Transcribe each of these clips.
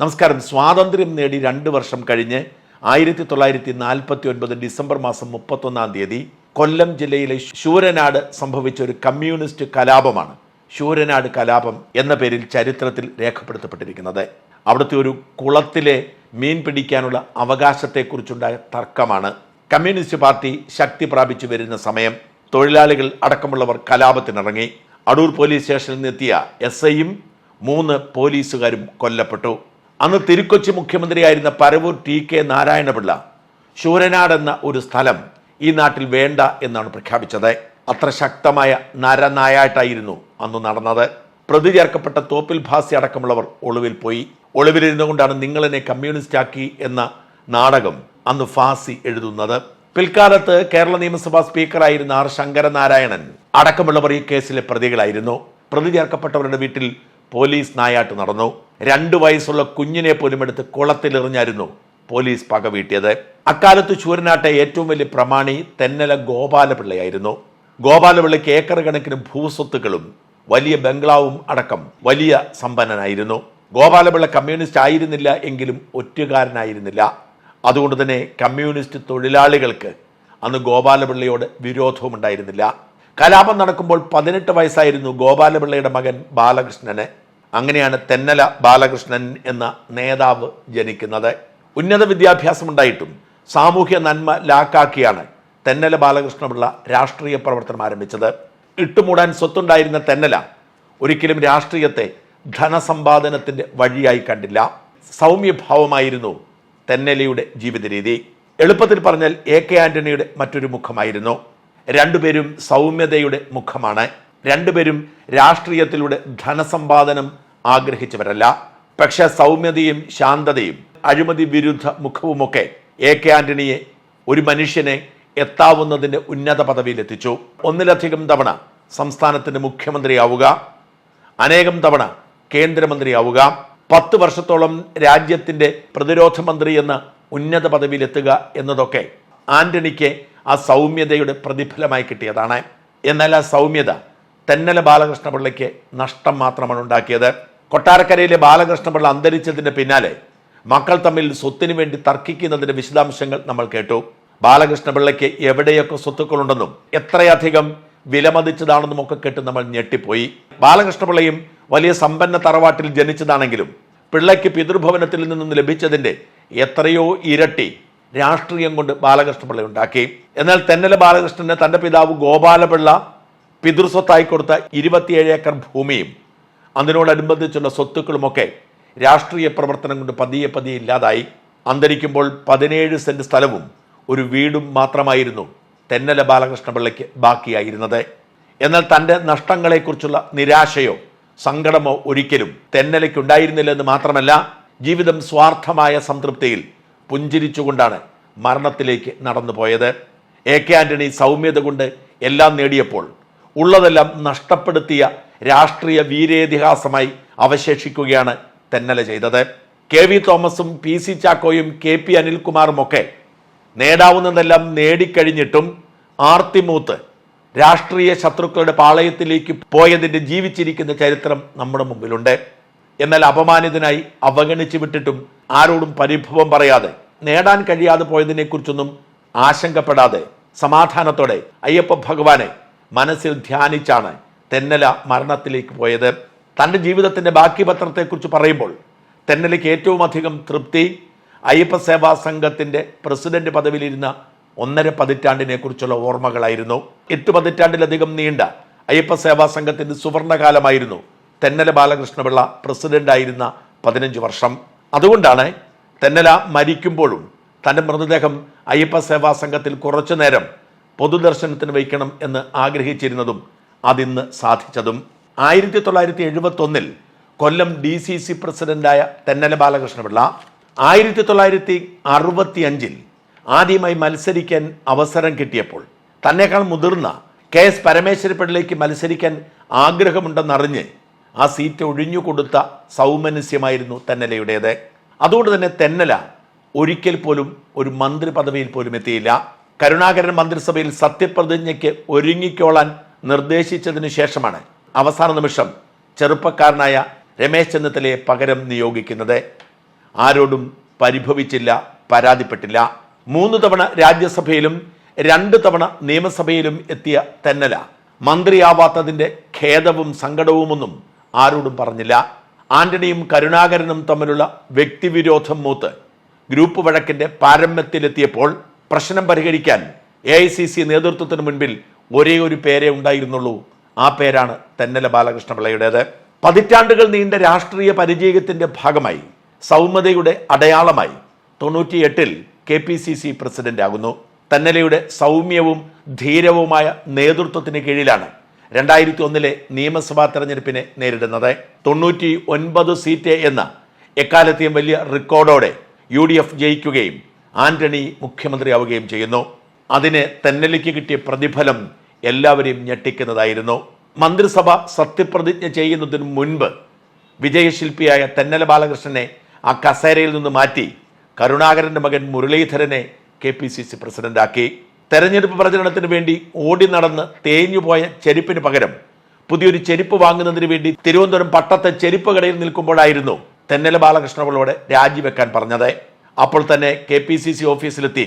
നമസ്കാരം. സ്വാതന്ത്ര്യം നേടി രണ്ട് വർഷം കഴിഞ്ഞ് ആയിരത്തി തൊള്ളായിരത്തി നാൽപ്പത്തി ഒൻപത് ഡിസംബർ മാസം മുപ്പത്തൊന്നാം തീയതി കൊല്ലം ജില്ലയിലെ ശൂരനാട് സംഭവിച്ച ഒരു കമ്മ്യൂണിസ്റ്റ് കലാപമാണ്. ശൂരനാട് കലാപം എന്ന പേരിൽ ചരിത്രത്തിൽ രേഖപ്പെടുത്തപ്പെട്ടിരിക്കുന്നത്. അവിടുത്തെ ഒരു കുളത്തിലെ മീൻ പിടിക്കാനുള്ള അവകാശത്തെക്കുറിച്ചുണ്ടായ തർക്കമാണ്. കമ്മ്യൂണിസ്റ്റ് പാർട്ടി ശക്തി പ്രാപിച്ചു വരുന്ന സമയം തൊഴിലാളികൾ അടക്കമുള്ളവർ കലാപത്തിനിറങ്ങി. അടൂർ പോലീസ് സ്റ്റേഷനിൽ നിന്നെത്തിയ എസ് ഐയും മൂന്ന് പോലീസുകാരും കൊല്ലപ്പെട്ടു. അന്ന് തിരുക്കൊച്ചി മുഖ്യമന്ത്രിയായിരുന്ന പരവൂർ ടി കെ നാരായണപിള്ള ശൂരനാട് എന്ന ഒരു സ്ഥലം ഈ നാട്ടിൽ വേണ്ട എന്നാണ് പ്രഖ്യാപിച്ചത്. അത്ര ശക്തമായ നരനായാട്ടായിരുന്നു അന്ന് നടന്നത്. പ്രതി ചേർക്കപ്പെട്ട തോപ്പിൽ ഭാസി അടക്കമുള്ളവർ ഒളിവിൽ പോയി. ഒളിവിലിരുന്നു കൊണ്ടാണ് നിങ്ങളെന്നെ കമ്മ്യൂണിസ്റ്റ് ആക്കി എന്ന നാടകം അന്ന് ഫാസി എഴുതുന്നത്. പിൽക്കാലത്ത് കേരള നിയമസഭാ സ്പീക്കറായിരുന്ന ആർ ശങ്കരനാരായണൻ അടക്കമുള്ളവർ ഈ കേസിലെ പ്രതികളായിരുന്നു. പ്രതി ചേർക്കപ്പെട്ടവരുടെ വീട്ടിൽ പോലീസ് നായാട്ട് നടന്നു. രണ്ടു വയസ്സുള്ള കുഞ്ഞിനെ പോലും എടുത്ത് കുളത്തിലെറിഞ്ഞായിരുന്നു പോലീസ് പക വീട്ടിയത്. അക്കാലത്ത് ചൂരനാട്ടെ ഏറ്റവും വലിയ പ്രമാണി തെന്നല ഗോപാലപിള്ളയായിരുന്നു. ഗോപാലപിള്ളയ്ക്ക് ഏക്കർ കണക്കിന് ഭൂസ്വത്തുക്കളും വലിയ ബംഗ്ലാവും അടക്കം വലിയ സമ്പന്നനായിരുന്നു. ഗോപാലപിള്ള കമ്മ്യൂണിസ്റ്റ് ആയിരുന്നില്ല എങ്കിലും ഒറ്റുകാരനായിരുന്നില്ല. അതുകൊണ്ട് തന്നെ കമ്മ്യൂണിസ്റ്റ് തൊഴിലാളികൾക്ക് അന്ന് ഗോപാലപിള്ളയോട് വിരോധവും ഉണ്ടായിരുന്നില്ല കലാപം നടക്കുമ്പോൾ പതിനെട്ട് വയസ്സായിരുന്നു ഗോപാലപിള്ളയുടെ മകൻ ബാലകൃഷ്ണന്. അങ്ങനെയാണ് തെന്നല ബാലകൃഷ്ണൻ എന്ന നേതാവ് ജനിക്കുന്നത്. ഉന്നത വിദ്യാഭ്യാസം ഉണ്ടായിട്ടും സാമൂഹ്യ നന്മ ലാക്കാക്കിയാണ് തെന്നല ബാലകൃഷ്ണപിള്ള രാഷ്ട്രീയ പ്രവർത്തനം ആരംഭിച്ചത്. ഇട്ടുമൂടാൻ സ്വത്തുണ്ടായിരുന്ന തെന്നല ഒരിക്കലും രാഷ്ട്രീയത്തെ ധനസമ്പാദനത്തിന്റെ വഴിയായി കണ്ടില്ല. സൗമ്യഭാവമായിരുന്നു തെന്നലയുടെ ജീവിത രീതി എളുപ്പത്തിൽ പറഞ്ഞാൽ എ കെ ആന്റണിയുടെ മറ്റൊരു മുഖമായിരുന്നു. രണ്ടുപേരും സൗമ്യതയുടെ മുഖമാണ്. രണ്ടുപേരും രാഷ്ട്രീയത്തിലൂടെ ധനസമ്പാദനം ആഗ്രഹിച്ചവരല്ല. പക്ഷേ സൗമ്യതയും ശാന്തതയും അഴിമതി വിരുദ്ധ മുഖവുമൊക്കെ എ കെ ആന്റണിയെ ഒരു മനുഷ്യനെ എത്താവുന്നതിന്റെ ഉന്നത പദവിയിലെത്തിച്ചു ഒന്നിലധികം തവണ സംസ്ഥാനത്തിന്റെ മുഖ്യമന്ത്രിയാവുക അനേകം തവണ കേന്ദ്രമന്ത്രിയാവുക പത്ത് വർഷത്തോളം രാജ്യത്തിന്റെ പ്രതിരോധ മന്ത്രി എന്ന ഉന്നത പദവിയിലെത്തുക എന്നതൊക്കെ ആന്റണിക്ക് ആ സൗമ്യതയുടെ പ്രതിഫലമായി കിട്ടിയതാണ്. എന്നാൽ ആ സൗമ്യത തെന്നല ബാലകൃഷ്ണപിള്ളയ്ക്ക് നഷ്ടം മാത്രമാണ് ഉണ്ടാക്കിയത്. കൊട്ടാരക്കരയിലെ ബാലകൃഷ്ണപിള്ള അന്തരിച്ചതിന്റെ പിന്നാലെ മക്കൾ തമ്മിൽ സ്വത്തിനു വേണ്ടി തർക്കിക്കുന്നതിന്റെ വിശദാംശങ്ങൾ നമ്മൾ കേട്ടു. ബാലകൃഷ്ണപിള്ളയ്ക്ക് എവിടെയൊക്കെ സ്വത്തുക്കളുണ്ടെന്നും എത്രയധികം വിലമതിച്ചതാണെന്നും ഒക്കെ കേട്ട് നമ്മൾ ഞെട്ടിപ്പോയി. ബാലകൃഷ്ണപിള്ളയും വലിയ സമ്പന്ന തറവാട്ടിൽ ജനിച്ചതാണെങ്കിലും പിള്ളയ്ക്ക് പിതൃഭവനത്തിൽ നിന്നും ലഭിച്ചതിന്റെ എത്രയോ ഇരട്ടി രാഷ്ട്രീയം കൊണ്ട് ബാലകൃഷ്ണപിള്ള ഉണ്ടാക്കി. എന്നാൽ തെന്നല ബാലകൃഷ്ണന് തന്റെ പിതാവ് ഗോപാലപിള്ള പിതൃസ്വത്തായി കൊടുത്ത ഇരുപത്തിയേഴ് ഏക്കർ ഭൂമിയും അതിനോടനുബന്ധിച്ചുള്ള സ്വത്തുക്കളുമൊക്കെ രാഷ്ട്രീയ പ്രവർത്തനം കൊണ്ട് പതിയെ പതിയെ ഇല്ലാതായി. അന്തരിക്കുമ്പോൾ പതിനേഴ് സെന്റ് സ്ഥലവും ഒരു വീടും മാത്രമായിരുന്നു തെന്നല ബാലകൃഷ്ണപിള്ളയ്ക്ക് ബാക്കിയായിരുന്നത്. എന്നാൽ തന്റെ നഷ്ടങ്ങളെക്കുറിച്ചുള്ള നിരാശയോ സങ്കടമോ ഒരിക്കലും തെന്നലയ്ക്കുണ്ടായിരുന്നില്ലെന്ന് മാത്രമല്ല ജീവിതം സ്വാർത്ഥമായ സംതൃപ്തിയിൽ പുഞ്ചിരിച്ചുകൊണ്ടാണ് മരണത്തിലേക്ക് നടന്നു പോയത് എ കെ ആന്റണി സൗമ്യത കൊണ്ട് എല്ലാം നേടിയപ്പോൾ ഉള്ളതെല്ലാം നഷ്ടപ്പെടുത്തിയ രാഷ്ട്രീയ വീരേതിഹാസമായി അവശേഷിക്കുകയാണ് തെന്നല ചെയ്തത്. കെ വി തോമസും പി സി ചാക്കോയും കെ പി അനിൽകുമാറും ഒക്കെ നേടാവുന്നതെല്ലാം നേടിക്കഴിഞ്ഞിട്ടും ആർത്തിമൂത്ത് രാഷ്ട്രീയ ശത്രുക്കളുടെ പാളയത്തിലേക്ക് പോയതിന്റെ ജീവിച്ചിരിക്കുന്ന ചരിത്രം നമ്മുടെ മുമ്പിലുണ്ട്. എന്നാൽ അപമാനിതനായി അവഗണിച്ചു വിട്ടിട്ടും ആരോടും പരിഭവം പറയാതെ നേടാൻ കഴിയാതെ പോയതിനെക്കുറിച്ചൊന്നും ആശങ്കപ്പെടാതെ സമാധാനത്തോടെ അയ്യപ്പ ഭഗവാനെ മനസ്സിൽ ധ്യാനിച്ചാണ് തെന്നല മരണത്തിലേക്ക് പോയത്. തന്റെ ജീവിതത്തിന്റെ ബാക്കി പത്രത്തെക്കുറിച്ച് പറയുമ്പോൾ തെന്നലയ്ക്ക് ഏറ്റവും അധികം തൃപ്തി അയ്യപ്പ സേവാ സംഘത്തിന്റെ പ്രസിഡന്റ് പദവിയിലിരുന്ന ഒന്നര പതിറ്റാണ്ടിനെ കുറിച്ചുള്ള ഓർമ്മകളായിരുന്നു. എട്ട് പതിറ്റാണ്ടിലധികം നീണ്ട അയ്യപ്പ സേവാ സംഘത്തിന്റെ സുവർണകാലമായിരുന്നു തെന്നല ബാലകൃഷ്ണപിള്ള പ്രസിഡന്റായിരുന്ന പതിനഞ്ച് വർഷം. അതുകൊണ്ടാണ് തെന്നല മരിക്കുമ്പോഴും തന്റെ മൃതദേഹം അയ്യപ്പ സേവാ സംഘത്തിൽ കുറച്ചു നേരം പൊതുദർശനത്തിന് വയ്ക്കണം എന്ന് ആഗ്രഹിച്ചിരുന്നതും അതിന്ന് സാധിച്ചതും. ആയിരത്തി തൊള്ളായിരത്തി എഴുപത്തൊന്നിൽ കൊല്ലം ഡി സി സി പ്രസിഡന്റായ തെന്നല ബാലകൃഷ്ണപിള്ള ആയിരത്തി തൊള്ളായിരത്തി അറുപത്തി അഞ്ചിൽ ആദ്യമായി മത്സരിക്കാൻ അവസരം കിട്ടിയപ്പോൾ തന്നെക്കാൾ മുതിർന്ന കെ എസ് പരമേശ്വരപ്പള്ളിലേക്ക് മത്സരിക്കാൻ ആഗ്രഹമുണ്ടെന്നറിഞ്ഞ് ആ സീറ്റ് ഒഴിഞ്ഞു കൊടുത്ത സൗമനസ്യമായിരുന്നു തെന്നലയുടേത്. അതുകൊണ്ട് തന്നെ തെന്നല ഒരിക്കൽ പോലും ഒരു മന്ത്രി പദവിയിൽ പോലും എത്തിയില്ല. കരുണാകരൻ മന്ത്രിസഭയിൽ സത്യപ്രതിജ്ഞയ്ക്ക് ഒരുങ്ങിക്കോളാൻ നിർദ്ദേശിച്ചതിനു ശേഷമാണ് അവസാന നിമിഷം ചെറുപ്പക്കാരനായ രമേശ് ചെന്നിത്തലയെ പകരം നിയോഗിക്കുന്നത്. ആരോടും പരിഭവിച്ചില്ല പരാതിപ്പെട്ടില്ല. മൂന്ന് തവണ രാജ്യസഭയിലും രണ്ട് തവണ നിയമസഭയിലും എത്തിയ തെന്നല മന്ത്രിയാവാത്തതിന്റെ ഖേദവും സങ്കടവുമൊന്നും ആരോടും പറഞ്ഞില്ല. ആന്റണിയും കരുണാകരനും തമ്മിലുള്ള വ്യക്തിവിരോധം മൂത്ത് ഗ്രൂപ്പ് വഴക്കിന്റെ പാരമ്യത്തിലെത്തിയപ്പോൾ പ്രശ്നം പരിഹരിക്കാൻ എ ഐ സി സി നേതൃത്വത്തിന് മുൻപിൽ ഒരേ ഒരു പേരേ ഉണ്ടായിരുന്നുള്ളൂ. ആ പേരാണ് തെന്നല ബാലകൃഷ്ണപിള്ളയുടേത്. പതിറ്റാണ്ടുകൾ നീണ്ട രാഷ്ട്രീയ പരിചയത്തിന്റെ ഭാഗമായി സൗമ്യതയുടെ അടയാളമായി തൊണ്ണൂറ്റിയെട്ടിൽ K P C C president ആകുന്നു തെന്നലയുടെ സൗമ്യവും ധീരവുമായ നേതൃത്വത്തിന് കീഴിലാണ് രണ്ടായിരത്തി ഒന്നിലെ നിയമസഭാ തെരഞ്ഞെടുപ്പിനെ നേരിടുന്നത്. തൊണ്ണൂറ്റി ഒൻപത് സീറ്റ് എന്ന എക്കാലത്തെയും വലിയ റെക്കോർഡോടെ യു ഡി എഫ് ജയിക്കുകയും ആന്റണി മുഖ്യമന്ത്രിയാവുകയും ചെയ്യുന്നു. അതിന് തെന്നലിക്ക് കിട്ടിയ പ്രതിഫലം എല്ലാവരെയും ഞെട്ടിക്കുന്നതായിരുന്നു. മന്ത്രിസഭ സത്യപ്രതിജ്ഞ ചെയ്യുന്നതിന് മുൻപ് വിജയശില്പിയായ തെന്നല ബാലകൃഷ്ണനെ ആ കസേരയിൽ നിന്ന് മാറ്റി കരുണാകരന്റെ മകൻ മുരളീധരനെ കെ പി സി സി പ്രസിഡന്റാക്കി. തെരഞ്ഞെടുപ്പ് പ്രചരണത്തിന് വേണ്ടി ഓടി നടന്ന് തേഞ്ഞുപോയ ചെരുപ്പിന് പകരം പുതിയൊരു ചെരുപ്പ് വാങ്ങുന്നതിന് വേണ്ടി തിരുവനന്തപുരം പട്ടത്തെ ചെരുപ്പ് കടയിൽ നിൽക്കുമ്പോഴായിരുന്നു തെന്നല ബാലകൃഷ്ണപിള്ളയോട് രാജിവെക്കാൻ പറഞ്ഞത്. അപ്പോൾ തന്നെ കെ പി സി സി ഓഫീസിലെത്തി.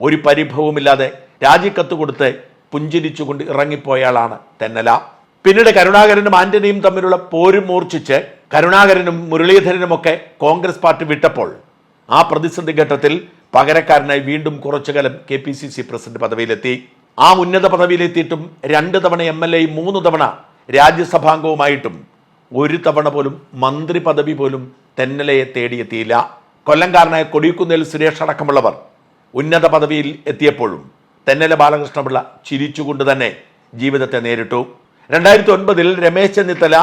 ഒരു പരിഭവമില്ലാതെ രാജിക്കത്ത് കൊടുത്ത് പുഞ്ചിരിച്ചുകൊണ്ട് ഇറങ്ങിപ്പോയാളാണ് തെന്നല. പിന്നീട് കരുണാകരനും ആന്റണിയും തമ്മിലുള്ള പോരും മൂർച്ഛിച്ച് കരുണാകരനും മുരളീധരനുമൊക്കെ കോൺഗ്രസ് പാർട്ടി വിട്ടപ്പോൾ ആ പ്രതിസന്ധി ഘട്ടത്തിൽ പകരക്കാരനായി വീണ്ടും കുറച്ചു കാലം K P C C president പദവിയിലെത്തി. ആ ഉന്നത പദവിയിലെത്തിയിട്ടും രണ്ട് തവണ എം എൽ എയും മൂന്ന് തവണ രാജ്യസഭാംഗവുമായിട്ടും ഒരു തവണ പോലും മന്ത്രി പദവി പോലും തെന്നലയെ തേടിയെത്തിയില്ല. കൊല്ലംകാരനായ കൊടിക്കുന്നിൽ സുരേഷ് അടക്കമുള്ളവർ ഉന്നത പദവിയിൽ എത്തിയപ്പോഴും തെന്നല ബാലകൃഷ്ണപിള്ള ചിരിച്ചുകൊണ്ട് തന്നെ ജീവിതത്തെ നേരിട്ടു. രണ്ടായിരത്തി ഒൻപതിൽ രമേശ് ചെന്നിത്തല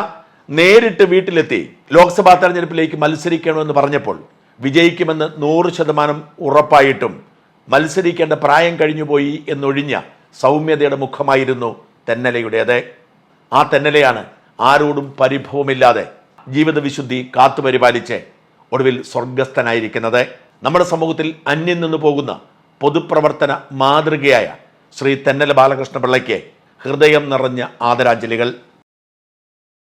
നേരിട്ട് വീട്ടിലെത്തി. ലോക്സഭാ തെരഞ്ഞെടുപ്പിലേക്ക് മത്സരിക്കണമെന്ന് പറഞ്ഞപ്പോൾ വിജയിക്കുമെന്ന് നൂറ് ശതമാനം ഉറപ്പായിട്ടും മത്സരിക്കേണ്ട പ്രായം കഴിഞ്ഞുപോയി എന്നൊഴിഞ്ഞ സൗമ്യതയുടെ മുഖമായിരുന്നു തെന്നലയുടേത് ആ തെന്നലയാണ് ആരോടും പരിഭവമില്ലാതെ ജീവിതവിശുദ്ധി കാത്തുപരിപാലിച്ച് ഒടുവിൽ സ്വർഗസ്ഥനായിരിക്കുന്നത്. നമ്മുടെ സമൂഹത്തിൽ അന്യം നിന്ന് പോകുന്ന പൊതുപ്രവർത്തന മാതൃകയായ ശ്രീ തെന്നല ബാലകൃഷ്ണപിള്ളയ്ക്ക് ഹൃദയം നിറഞ്ഞ ആദരാഞ്ജലികൾ.